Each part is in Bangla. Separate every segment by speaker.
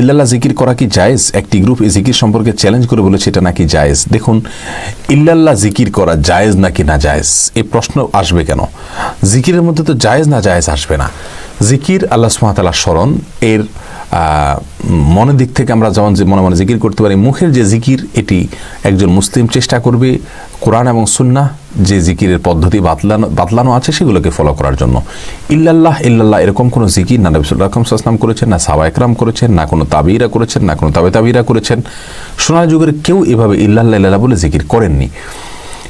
Speaker 1: ইল্লাল্লাহ জিকির করা কি জায়েজ? একটি গ্রুপ এই জিকির সম্পর্কে চ্যালেঞ্জ করে বলেছে, এটা নাকি জায়েজ? দেখুন, ইল্লাল্লাহ জিকির করা জায়েজ নাকি না জায়েজ? এই প্রশ্ন আসবে কেন? জিকিরের মধ্যে তো জায়েজ না জায়েজ আসবে না। জিকির আল্লাহ সুমাতালা স্মরণ, এর মনের দিক থেকে আমরা যেমন যে মনে মনে জিকির করতে পারি, মুখের যে জিকির, এটি একজন মুসলিম চেষ্টা করবে, কোরআন এবং সুন্না যে জিকিরের পদ্ধতি বাতলানো বাতলানো আছে সেগুলোকে ফলো করার জন্য। ইল্লাল্লাহ ইল্লাল্লাহ এরকম কোনো জিকির না নবিসুল্লাহ সাল্লাম করেছেন, না সাবা একরাম করেছেন, না কোনো তাবিরা করেছেন, না কোনো তাবে তাবিরা করেছেন। সোনার যুগের কেউ এভাবে ইল্লাল্লাহ ইল্লাল্লাহ বলে জিকির করেননি।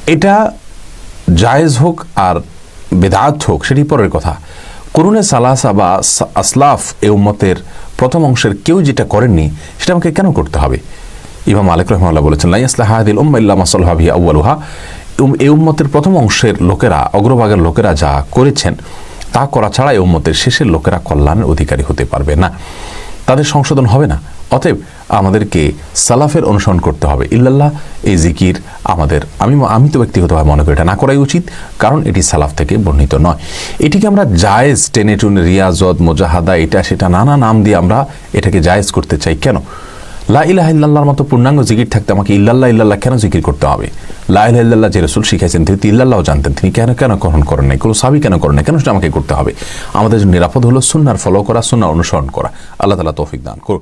Speaker 1: এটা জায়েজ হোক আর বেদাত হোক, সেটি পরের কথা। করুণে সালাসা বা আসলাফ এ উম্মতের প্রথম অংশের কেউ যেটা করেননি, সেটা আমাকে কেন করতে হবে? ইমাম মালিক রহমাল্লাহ বলেছেন লাই আসলাহ হাদিল উম্মা ইল্লা আউয়ালুহা। উম- এই উম্মতের প্রথম অংশের লোকেরা, অগ্রভাগের লোকেরা যা করেছেন, তা করা ছাড়া এই উম্মতের শেষের লোকেরা কল্যাণের অধিকারী হতে পারবে না। তাদের সংশোধন হবে না। অতএব আমাদেরকে সালাফের অনুসরণ করতে হবে। ইল্লাল্লাহ, এই জিকির আমাদের, আমি আমি তো ব্যক্তিগতভাবে মনে করি এটা না করাই উচিত, কারণ এটি সালাফ থেকে বর্ণিত নয়। এটিকে আমরা জায়েজ টেনে টুনে রিয়াজত, মোজাহাদা, এটা সেটা নানা নাম দিয়ে আমরা এটাকে জায়েজ করতে চাই। কেন? লা ইলাহা ইল্লাল্লাহর মতো পূর্ণাঙ্গ জিকির থাকতে আমাকে ইল্লাল্লাহ ইল্লাল্লাহ কেন জিকির করতে হবে? লা ইলাহা ইল্লাল্লাহ যে রসুল শিখাইছেন, তিনি তিল্লাহ জানতেন। তিনি কেন কেন গ্রহণ করেন নাই? কোনো সাবি কেন করেন নাই? কেন সেটা আমাকে করতে হবে? আমাদের জন্য নিরাপদ হলো সুন্নার ফলো করা, সুন্নার অনুসরণ করা। আল্লাহ তালা তৌফিক দান করুন